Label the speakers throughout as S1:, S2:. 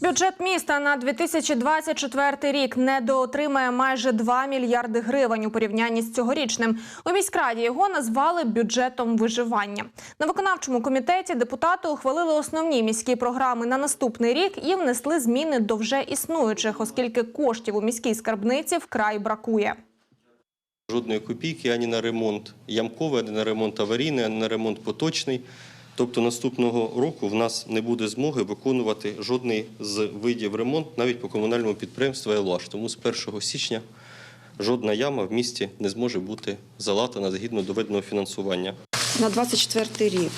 S1: Бюджет міста на 2024 рік недоотримає майже 2 мільярди гривень у порівнянні з цьогорічним. У міськраді його назвали бюджетом виживання. На виконавчому комітеті депутати ухвалили основні міські програми на наступний рік і внесли зміни до вже існуючих, оскільки коштів у міській скарбниці вкрай бракує.
S2: Жодної копійки ані на ремонт ямковий, ані на ремонт аварійний, ані на ремонт поточний. Тобто наступного року в нас не буде змоги виконувати жодний з видів ремонт навіть по комунальному підприємству «Елуаш». Тому з 1 січня жодна яма в місті не зможе бути залатана згідно доведеного фінансування.
S3: На 24 рік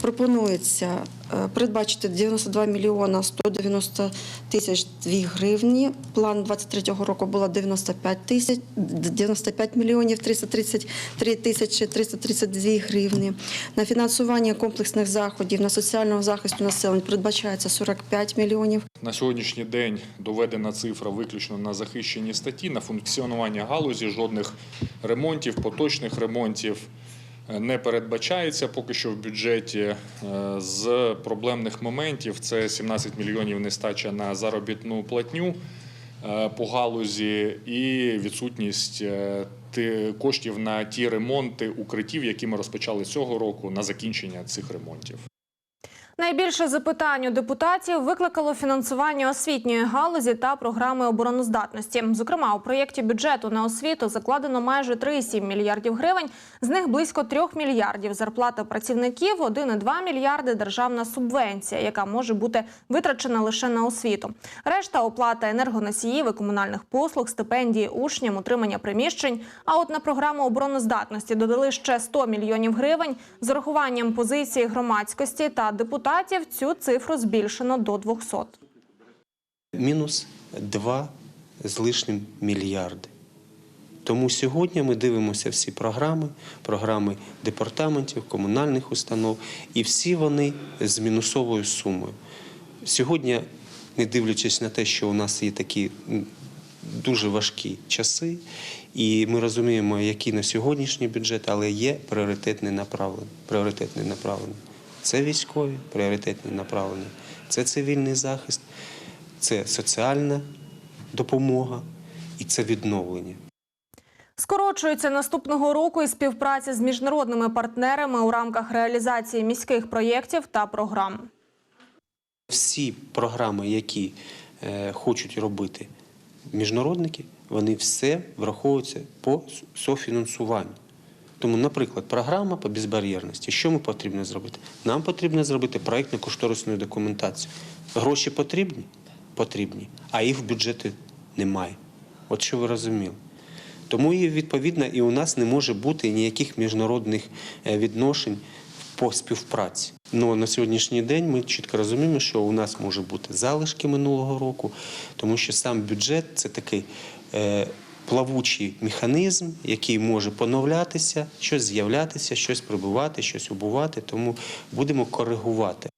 S3: пропонується е, передбачити 92 мільйона 190 тисяч 2 гривні. План 23 року було 95 тисяч 95 мільйонів 333 тисячі 332 гривні. На фінансування комплексних заходів на соціального захисту населення передбачається 45 мільйонів.
S4: На сьогоднішній день доведена цифра виключно на захищені статті, на функціонування галузі, жодних ремонтів, поточних ремонтів е, не передбачається поки що в бюджеті. Е, З проблемних моментів це 17 мільйонів нестача на заробітну платню е, по галузі і відсутність е, коштів на ті ремонти укриттів, які ми розпочали цього року на закінчення цих ремонтів.
S1: Найбільше запитань у депутатів викликало фінансування освітньої галузі та програми обороноздатності. Зокрема, у проєкті бюджету на освіту закладено майже 3,7 мільярдів гривень. З них близько 3 мільярдів зарплата працівників, 1,2 мільярди державна субвенція, яка може бути витрачена лише на освіту. Решта оплата енергоносіїв і комунальних послуг, стипендії учням, утримання приміщень. А от на програму обороноздатності додали ще 100 мільйонів гривень. З урахуванням позиції громадськості та депутатів цю цифру збільшено до 200.
S5: мінус 2 з лишнім мільярди. Тому сьогодні ми дивимося всі програми, програми департаментів, комунальних установ, і всі вони з мінусовою сумою. Сьогодні, не дивлячись на те, що у нас є такі дуже важкі часи, і ми розуміємо, який на сьогоднішній бюджет, але є пріоритетне направлення. Це військові, пріоритетне направлення, це цивільний захист, це соціальна допомога і це відновлення.
S1: Скорочується наступного року і співпраця з міжнародними партнерами у рамках реалізації міських проєктів та програм.
S5: Всі програми, які е, хочуть робити міжнародники, вони все враховуються по софінансуванню. Тому, наприклад, програма по безбар'єрності. Що ми потрібно зробити? Нам потрібно зробити проєктно-кошторисну документацію. Гроші потрібні? Потрібні, а їх в бюджеті немає. От що ви розуміли. Тому і відповідно і у нас не може бути ніяких міжнародних е, відношень по співпраці. Ну на сьогоднішній день ми чітко розуміємо, що у нас може бути залишки минулого року, тому що сам бюджет це такий е, плавучий механізм, який може поновлятися, щось з'являтися, щось прибувати, щось убувати. Тому будемо коригувати.